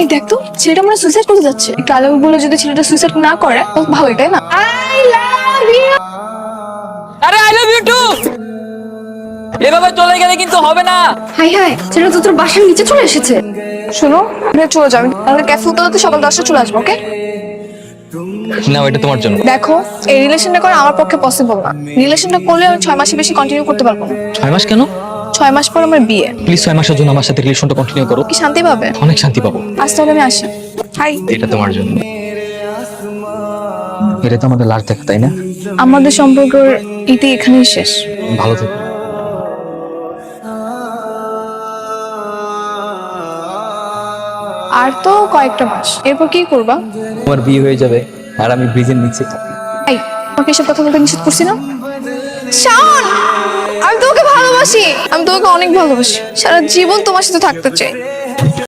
এই দেখ তো ছেলেটা মানে সুইসাইড করতে যাচ্ছে। একটু বলে যদি ছেলেটা সুইসাইড না করে তাই না? আই লাভ ইউ আরে আই লাভ ইউ টু এভাবে চলে গেলে কিন্তু হবে না। হাই হাই ছেলেটা তো তোর বাসার নিচে চলে এসেছে। শোনো আমরা চলে যাও আমাদের ক্যাফে উতলাতে সকাল দশটা চলে আসব ওকে না এটা তোমার জন্য। দেখো এই রিলেশনটা করা আমার পক্ষে পসিবল না। রিলেশনটা করলে আমি ছয় মাসে বেশি কন্টিনিউ করতে পারব না। ছয় মাস কেন? ছয় মাস পর আমার বিয়ে। প্লিজ ছয় মাসের জন্য আমার সাথে রিলেশনটা কন্টিনিউ করো। কি শান্তি পাবে? অনেক শান্তি পাবো। আজ তাহলে আমি আসি। হাই এটা তোমার জন্য। এটা তো আমাদের লাস্ট দেখা তাই না? আমাদের সম্পর্কের ইতি এখানেই শেষ। ভালো থেকো। আর তো কয়েকটা মাস। এরপর কি করবা? তোমার বিয়ে হয়ে যাবে আর আমি ব্রিজের নিচে থাকি। তোমাকে এসব কথা বলতে নিষেধ করছি না? শাওন ভালোবাসি? আমি তোমাকে অনেক ভালোবাসি। সারা জীবন তোমার সাথে থাকতে চাই।